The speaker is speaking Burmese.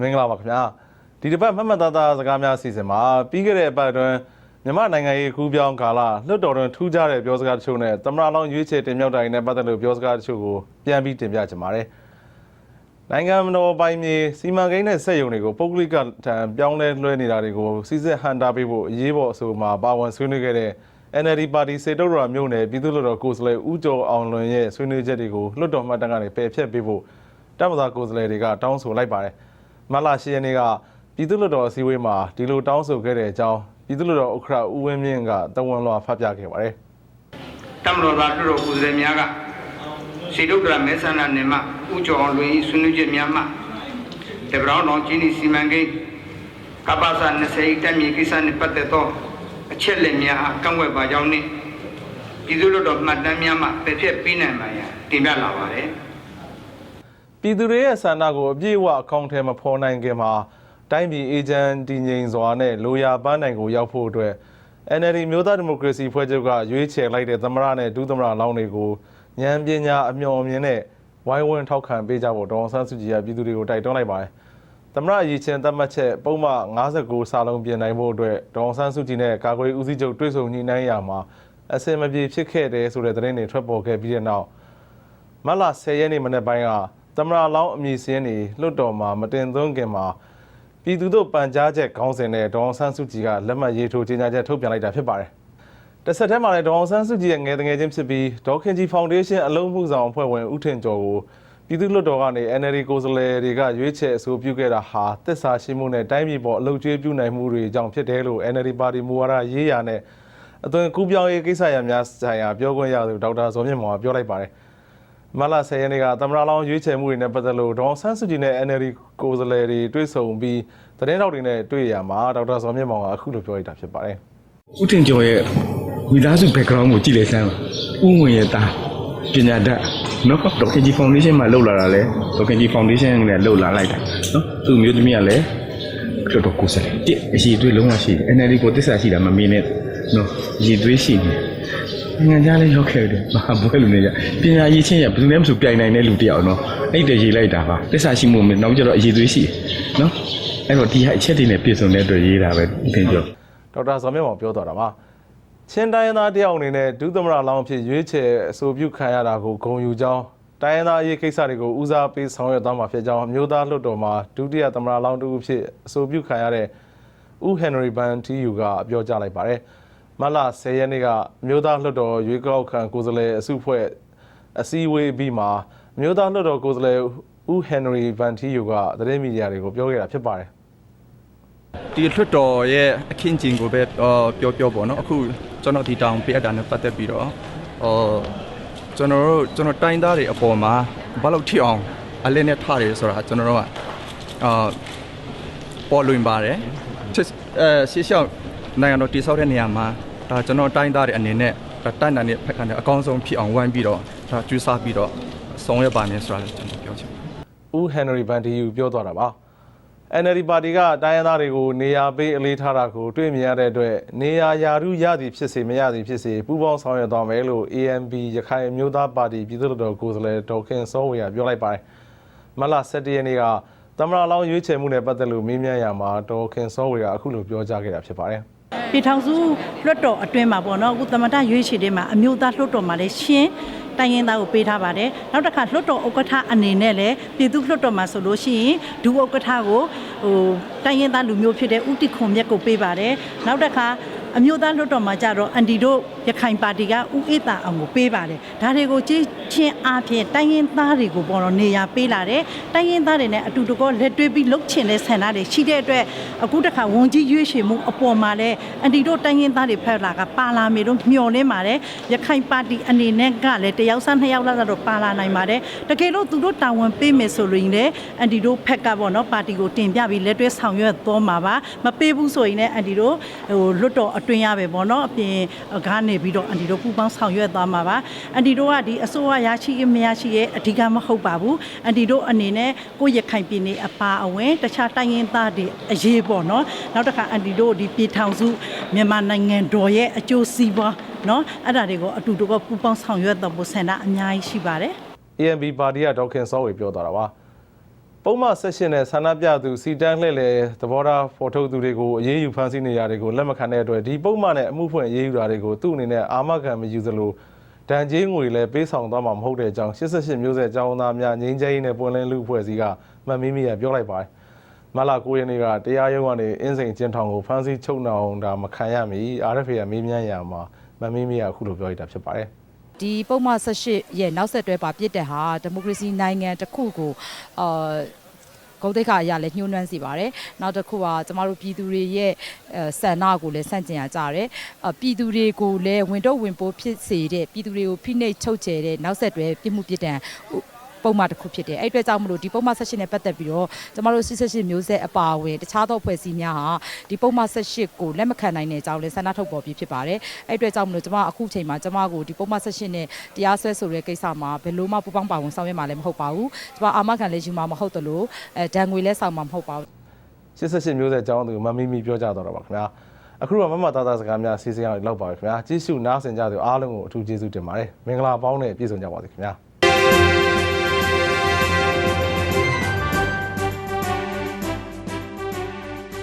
မင်္ဂလာပါခင်ဗျာဒီတစ်ပတ်မှတ်မှတ်သားသားစကားများအစီအစဉ်မှာပြီးခဲ့တဲ့အပတ်အတွင်းမြန်မာနိုင်ငံရေးကူးပြောင်းကာလလွတ်တော်တွင်ထူးခြားတဲ့ပြောစကားတချို့နဲ့သမ္မတလောင်းရွေးချယ်တင်မြှောက်တာတွေနဲ့ပတ်သက်လို့ပြောစကားတချို့ကိုပြန်ပြီးတင်ပြချင်ပါတယ်နိုင်ငံတော်ပိုင်မြေစီမံကိန်းနဲ့စက်ရုံတွေကိုပုဂ္ဂလိကထံပြောင်းလဲလွှဲနေတာတွေကိုစီစစ်ဟန်တာပေးဖို့အရေးပေါ်အဆိုမှာပါဝင်ဆွေးနွေးခဲ့တဲ့ NLD ပါတီစေတုတ်တော်မြို့နယ်ပြည်သူ့လွှတ်တော်ကိုယ်စားလှယ်ဦးကျော်အောင်လွင်ရဲ့ဆွေးနွေးချက်တွေကိုလွှတ်တော်မှတ်တမ်းကနေပယ်ဖျက်ပေးဖို့တပ်မတော်ကိုယ်စားလှယ်တွေကတောင်းဆိုလိုက်ပါတယ်။ မတ်လ10ရက်နေ့ကပြည်သူ့လွှတ်တော်အစည်းအဝေးမှာဒီလိုတောင်းဆိုခဲ့တဲ့အကြောင်းပြည်သူ့လွှတ်တော်ဥက္ကဋ္ဌဦးဝင်းမြင့်ကတဝန်လွှာဖတ်ပြခဲ့ပါတယ်။တမတော်သားတို့တော်ကိုယ်စားလှယ်များကစေတုဒ္ဒရာမဲဆန္ဒနယ်မှဥကျော်အောင်လွင်၏ဆွေးနွေးချက်များမှတပရောင်းတော်ကြီးနီစီမံကိန်းကပ္ပစာ20တက်မြေကိစ္စနှင့်ပတ်သက်သောအချက်လက်များအားကန့်ကွက်ပါကြောင်းနှင့်ပြည်သူ့လွှတ်တော်မှတ်တမ်းများမှပယ်ဖျက်ပေးနိုင်ပါရန်တင်ပြလာပါတယ် ပြည်သူတွေရဲ့ဆန္ဒကိုအပြည့်အဝအကောင့်ထဲမဖော်နိုင်ခင်မှာတိုင်းပြည်အေဂျင့်တည်ငြိမ်စွာနဲ့လိုရာပန်းနိုင်ကိုရောက်ဖို့အတွက် NLD မျိုးသားဒီမိုကရေစီဖွဲ့ချုပ်ကရွေးချယ်လိုက်တဲ့သမ္မတနဲ့ဒုသမ္မတလောင်းတွေကိုဉာဏ်ပညာအမျှော်အမြင်နဲ့ဝိုင်းဝန်းထောက်ခံပေးကြဖို့ဒေါအောင်ဆန်းစုကြည်ကပြည်သူတွေကိုတိုက်တွန်းလိုက်ပါတယ်။သမ္မတအရေးချင်းသတ်မှတ်ချက်ပုံမှန်59စာလုံးပြင်နိုင်ဖို့အတွက်ဒေါအောင်ဆန်းစုကြည်နဲ့ကာကွယ်ဦးစီးချုပ်တွေ့ဆုံညှိနှိုင်းရမှာအစင်မပြေဖြစ်ခဲ့တယ်ဆိုတဲ့သတင်းတွေထွက်ပေါ်ခဲ့ပြီးတဲ့နောက်မတ်လ10ရက်နေ့မနေ့ပိုင်းက သမရလောင်းအမည်စင်းတွေလွတ်တော်မှာမတင်သွင်းခင်မှာပြည်သူတို့ပန်ကြားချက်ခေါင်းစဉ်နဲ့ဒေါအောင်ဆန်းစုကြည်ကလက်မှတ်ရေးထိုးကြေညာချက်ထုတ်ပြန်လိုက်တာဖြစ်ပါတယ်။တစ်ဆက်တည်းမှာလည်းဒေါအောင်ဆန်းစုကြည်ရဲ့ငယ်တငယ်ချင်းဖြစ်ပြီးဒေါခင်ကြီးဖောင်ဒေးရှင်းအလုံးမှုဆောင်အဖွဲ့ဝင်ဦးထင်ကျော်ကိုပြည်သူ့လွတ်တော်ကနေ NLD ကိုယ်စားလှယ်တွေကရွေးချယ်အဆိုပြုခဲ့တာဟာတစ္ဆာရှိမှုနဲ့တိုင်းပြည်ပေါ်အလုပ်ကျွေးပြုနိုင်မှုတွေကြောင့်ဖြစ်တယ်လို့ NLD ပါတီမူဝါဒရေးရာနဲ့အသွင်ကူးပြောင်းရေးကိစ္စရပ်များဆိုင်ရာပြောခွင့်ရသူဒေါက်တာဇော်မြင့်မောင်ကပြောလိုက်ပါတယ်။ မတ်လ10ရက်နေ့ကသမ္မတလောင်းရွေးချယ်မှုတွေနဲ့ပတ်သက်လို့ဒေါအောင်ဆန်းစုကြည်နဲ့ NLD ကိုယ်စားလှယ်တွေတွေ့ဆုံပြီးသတင်းတောက်တွေနဲ့တွေ့ရမှာဒေါက်တာဇော်မြင့်မောင်ကအခုလိုပြောလိုက်တာဖြစ်ပါတယ်ဦးထင်ကျော်ရဲ့မိသားစု background ကိုကြည့်လိုက်စမ်းဦးဝင်ရဲ့သားပညာတတ်နော်ဒေါခင်ကြီး foundation မှာလှုပ်လာတာလဲဒေါခင်ကြီး foundation နဲ့လှုပ်လာလိုက်တာနော်သူ့မျိုးသမီးကလည်းတော်တော်ကိုယ်စားတယ်တစ်အရှိတွေးလုံးဝရှိတယ် NLD ကိုတစ္ဆာရှိတာမမင်းနဲ့နော်အရှိတွေးရှိနေ ငါကြားလေးရောက်ခဲ့တယ်မဟာဘွဲလူနေကြပညာရေးချင်းရဘယ်သူမှမဆိုပြိုင်နိုင်တဲ့လူတစ်ယောက်နော်အဲ့တည်းရေးလိုက်တာပါတစ္ဆာရှိမှုမနောက်ကျတော့အရှိတွေးရှိတယ်နော်အဲ့တော့ဒီဟာအချက်တွေနဲ့ပြည့်စုံတဲ့အတွက်ရေးတာပဲဦးထင်ကျော်ဒေါက်တာဇော်မြင့်မောင်ပြောသွားတာပါချင်းတိုင်းရင်းသားတယောက်အနေနဲ့ဒုသမ္မတလောင်းအဖြစ်ရွေးချယ်အဆိုပြုခံရတာကိုဂုဏ်ယူကြောင်းတိုင်းရင်းသားအရေးကိစ္စတွေကိုဦးစားပေးဆောင်ရွက်သွားမှာဖြစ်ကြောင်းအမျိုးသားလွှတ်တော်မှာဒုတိယသမ္မတလောင်းတူအဖြစ်အဆိုပြုခံရတဲ့ဦးဟန်နရီဘန်တီယူကပြောကြားလိုက်ပါတယ် မတ်လ10ရက်နေ့ကအမျိုးသားလွှတ်တော်ရွေးကောက်ခံကိုယ်စားလှယ်အစုဖွဲ့အစည်းအဝေးပြီးမှာအမျိုးသားလွှတ်တော်ကိုယ်စားလှယ်ဦးဟန်နရီဘန်တီယူကသတင်းမီဒီယာတွေကိုပြောခဲ့တာဖြစ်ပါတယ်ဒီလွှတ်တော်ရဲ့အခင်းကျင်းကိုပဲအော်ပြောပြောပေါ့နော်အခုကျွန်တော်ဒီတောင်ပြအပ်တာနဲ့ပတ်သက်ပြီးတော့အော်ကျွန်တော်တို့ကျွန်တော်တိုင်းသားတွေအပေါ်မှာဘာလို့ထီအောင်အလဲနဲ့ထားတယ်ဆိုတာကျွန်တော်တို့ကအာပေါ်လွင်ပါတယ်ချစ်အဲရှေ့လျှောက်နိုင်ငံတော်တည်ဆောက်တဲ့နေရာမှာ ဒါကျွန်တော်တိုင်းသားတွေအနေနဲ့ဒါတိုင်းတိုင်းနဲ့ဖက်ကနေအကောင်းဆုံးဖြစ်အောင်ဝိုင်းပြီးတော့ဒါကျွေးစားပြီးတော့ဆောင်ရွက်ပါမယ်ဆိုတာလည်းကျွန်တော်ပြောချင်ပါတယ်ဦးဟန်နရီဗန်ဒီယူပြောသွားတာပါ NLD ပါတီကတိုင်းရင်းသားတွေကိုနေရာပေးအလေးထားတာကိုတွေ့မြင်ရတဲ့အတွက်နေရာယာရုရသည်ဖြစ်စေမရသည်ဖြစ်စေပူးပေါင်းဆောင်ရွက်သွားမယ်လို့ AMP ရခိုင်အမျိုးသားပါတီပြည်သူ့လွှတ်တော်ကိုယ်စားလှယ်ဒေါက်ခင်စောဝေကပြောလိုက်ပါတယ်မတ်လ17ရက်နေ့ကသမ္မတလောင်းရွေးချယ်မှုနဲ့ပတ်သက်လို့မေးမြန်းရမှာဒေါက်ခင်စောဝေကအခုလိုပြောကြားခဲ့တာဖြစ်ပါတယ် ပြည်ထောင်စုလွှတ်တော်အတွင်းမှာပေါ့နော်အခုသမ္မတရွေးချယ်တဲ့မှာအမျိုးသားလွှတ်တော်မှာလည်းရှင်းတိုင်းရင်းသားကိုပေးထားပါတယ်နောက်တစ်ခါလွှတ်တော်ဥက္ကဋ္ဌအနေနဲ့လည်းပြည်သူ့လွှတ်တော်မှာဆိုလို့ရှိရင်ဒုဥက္ကဋ္ဌကိုဟိုတိုင်းရင်းသားလူမျိုးဖြစ်တဲ့ဦးတိခွန်မြတ်ကိုပေးပါတယ်နောက်တစ်ခါ အမျိုးသားလွှတ်တော်မှာကြတော့အန်တီတို့ရခိုင်ပါတီကဦးအေးတာအောင်ကိုပေးပါတယ်ဒါတွေကိုကြည့်ချင်းအားဖြင့်တိုင်းရင်းသားတွေကိုပေါ်တော့နေရာပေးလာတယ်တိုင်းရင်းသားတွေနဲ့အတူတကောလက်တွဲပြီးလှုပ်ချင်တဲ့ဆန္ဒတွေရှိတဲ့အတွက်အခုတစ်ခါဝန်ကြီးရွေးချယ်မှုအပေါ်မှာလည်းအန်တီတို့တိုင်းရင်းသားတွေဖက်လာကပါလာမေတို့မျှော်လင့်ပါတယ်ရခိုင်ပါတီအနေနဲ့ကလည်းတယောက်ဆန်းနှစ်ယောက်လောက်တော့ပါလာနိုင်ပါတယ်တကယ်လို့သူတို့တာဝန်ပေးမယ်ဆိုလို့ရင်လည်းအန်တီတို့ဖက်ကပေါ့နော်ပါတီကိုတင်ပြပြီးလက်တွဲဆောင်ရွက်သွားမှာပါမပေးဘူးဆိုရင်လည်းအန်တီတို့ဟိုလွတ်တော်အတွင်းရပဲပေါ့နော်အပြင်ကားနေပြီးတော့အန်တီတို့ပူပေါင်းဆောင်ရွက်သွားမှာပါအန်တီတို့ကဒီအစိုးရရရှိမရရှိရဲ့အဓိကမဟုတ်ပါဘူးအန်တီတို့အနေနဲ့ကိုယ့်ရခိုင်ပြည်နယ်အပါအဝင်တခြားတိုင်းရင်းသားတွေအရေးပေါ့နော်နောက်တစ်ခါအန်တီတို့ဒီပြည်ထောင်စုမြန်မာနိုင်ငံတော်ရဲ့အကျိုးစီးပွားနော်အဲ့ဒါတွေကိုအတူတူကပူပေါင်းဆောင်ရွက်တော့ဖို့ဆန္ဒအများကြီးရှိပါတယ် AMP ပါတီကဒေါက်ခင်စောဝေပြောသွားတာပါ ပုံမှန်ဆက်ရှင်နဲ့ဆန္ဒပြသူစီတန်းလှည့်လေသဘောထားဖော်ထုတ်သူတွေကိုအရေးယူဖမ်းဆီးနေရတွေကိုလက်မခံတဲ့အတွက်ဒီပုံမှန်နဲ့အမှုဖွင့်အရေးယူတာတွေကိုသူ့အနေနဲ့အာမခံမယူသလိုဒဏ်ကြေးငွေလည်းပေးဆောင်သွားမှာမဟုတ်တဲ့အကြောင်း88မျိုးဆက်အကြောင်းသားများငြိမ်းချမ်းရေးနဲ့ပွင့်လင်းလူအဖွဲ့အစည်းကမှတ်မိမိရပြောလိုက်ပါတယ်မလာ9ရက်နေ့ကတရားရုံးကနေအင်းစိန်ကျင်းထောင်ကိုဖမ်းဆီးချုပ်နှောင်တာမခံရမီ RFA ကမေးမြန်းရမှာမှတ်မိမိရအခုလိုပြောလိုက်တာဖြစ်ပါတယ် ဒီပုံမှန်18ရဲ့နောက်ဆက်တွဲပါပြစ်တဲ့ဟာဒီမိုကရေစီနိုင်ငံတစ်ခုကိုအာဂုံတိတ်ခါအရာလည်းညှိုးနှွမ်းစီပါတယ်နောက်တစ်ခုကကျမတို့ပြည်သူတွေရဲ့အဲဆန္ဒကိုလည်းဆန့်ကျင်ရကြတယ်အပြည်သူတွေကိုလည်းဝင်တော့ဝင်ပိုးဖြစ်စေတဲ့ပြည်သူတွေကိုဖိနှိပ်ချုပ်ချယ်တဲ့နောက်ဆက်တွဲပြစ်မှုပြစ်ဒဏ် ပုံမှန်တစ်ခုဖြစ်တယ်အဲ့အတွက်ကြောင့်မလို့ဒီပုံမှန်18နဲ့ပတ်သက်ပြီးတော့ကျမတို့88မျိုးဆက်အပါအဝင်တခြားသောဖွဲ့စည်းများဟာဒီပုံမှန်18ကိုလက်မခံနိုင်တဲ့အကြောင်းလည်းဆန္ဒထုတ်ပေါ်ပြီးဖြစ်ပါတယ်အဲ့အတွက်ကြောင့်မလို့ကျမအခုချိန်မှာကျမကိုဒီပုံမှန်18နဲ့တရားစွဲဆိုတဲ့ကိစ္စမှာဘယ်လို့မှပူပေါင်းပါဝင်ဆောင်ရွက်မှာလည်းမဟုတ်ပါဘူးကျမအာမခံလည်းယူမှာမဟုတ်သလိုအဲဒဏ်ငွေလည်းဆောင်မှာမဟုတ်ပါဘူး88မျိုးဆက်အကြောင်းသူမမီမီပြောကြတော့တာပါခင်ဗျာအခုတော့မမသားသားစကားများစီစဉ်အောင်လောက်ပါပဲခင်ဗျာကြည့်ရှုနားဆင်ကြသူအားလုံးကိုအထူးကျေးဇူးတင်ပါတယ်မင်္ဂလာပေါင်းနဲ့ပြည့်စုံကြပါစေခင်ဗျာ